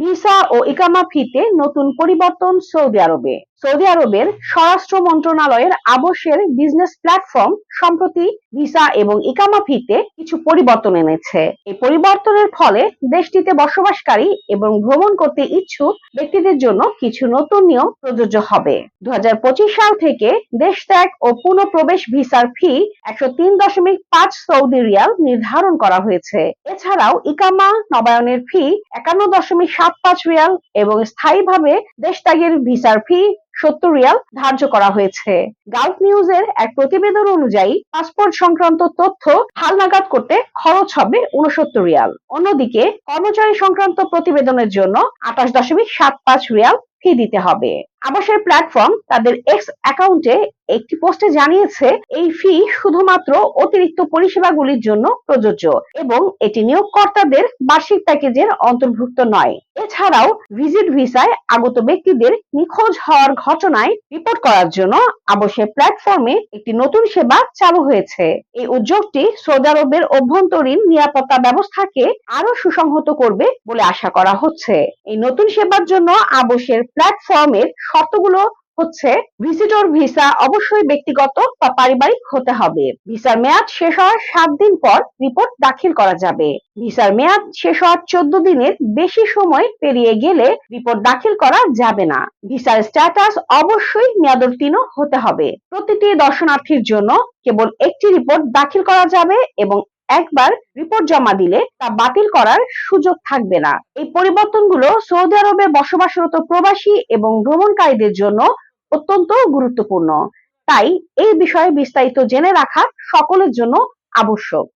Visa ও ইকামা ফিতে নতুন পরিবর্তন সৌদি আরবে। সৌদি আরবের স্বরাষ্ট্র মন্ত্রণালয়ের আবশ্যের বিজনেস প্ল্যাটফর্ম সম্প্রতি ভিসা এবং ইকামা ফিতে কিছু পরিবর্তন এনেছে। এই পরিবর্তনের ফলে দেশটিতে বসবাসকারী এবং ভ্রমণ করতে ইচ্ছুক ব্যক্তিদের জন্য কিছু নতুন নিয়ম প্রযোজ্য হবে। দু সাল থেকে দেশ ত্যাগ ও পুনঃপ্রবেশ ভিসার ফি একশো তিন দশমিক পাঁচ সৌদি রিয়াল নির্ধারণ করা হয়েছে। এছাড়াও ইকামা নবায়নের ফি একান্ন দশমিক সাত পাঁচ রিয়াল এবং স্থায়ীভাবে দেশ ত্যাগের ভিসার ফি সত্তর রিয়াল ধার্য করা হয়েছে। গালফ নিউজের এক প্রতিবেদন অনুযায়ী, পাসপোর্ট সংক্রান্ত তথ্য হালনাগাদ করতে খরচ হবে উনসত্তর রিয়াল। অন্যদিকে, কর্মচারী সংক্রান্ত প্রতিবেদনের জন্য আঠাশ দশমিক সাত পাঁচ রিয়াল ফি দিতে হবে। আবাসের প্ল্যাটফর্ম তাদের এক্স অ্যাকাউন্টে একটি পোস্টে জানিয়েছে, এই ফি শুধুমাত্র অতিরিক্ত পরিষেবাগুলির জন্য প্রযোজ্য এবং এটি নিয়োগকর্তাদের বার্ষিক প্যাকেজের অন্তর্ভুক্ত নয়। এছাড়াও ভিজিট ভিসায় আগত ব্যক্তিদের নিখোঁজ হওয়ার ঘটনায় রিপোর্ট করার জন্য আবাসের প্ল্যাটফর্মে একটি নতুন সেবা চালু হয়েছে। এই উদ্যোগটি সৌদি আরবের অভ্যন্তরীণ নিরাপত্তা ব্যবস্থাকে আরও সুসংহত করবে বলে আশা করা হচ্ছে। এই নতুন সেবার জন্য আবশের প্ল্যাটফর্মের শর্তগুলো হচ্ছে ভিজিটর ভিসা অবশ্যই ব্যক্তিগত বা পারিবারিক হতে হবে। ভিসার মেয়াদ শেষ হওয়ার সাত দিন পর রিপোর্ট দাখিল করা যাবে। ভিসার মেয়াদ শেষ হওয়ার চোদ্দ দিনের বেশি সময় পেরিয়ে গেলে রিপোর্ট দাখিল করা যাবে না। ভিসার স্ট্যাটাস অবশ্যই মেয়াদোত্তীর্ণ হতে হবে। প্রতিটি দর্শনার্থীর জন্য কেবল একটি রিপোর্ট দাখিল করা যাবে এবং একবার রিপোর্ট জমা দিলে তা বাতিল করার সুযোগ থাকবে না। এই পরিবর্তনগুলো সৌদি আরবে বসবাসরত প্রবাসী এবং ভ্রমণকারীদের জন্য অত্যন্ত গুরুত্বপূর্ণ। তাই এই বিষয়ে বিস্তারিত জেনে রাখা সকলের জন্য আবশ্যক।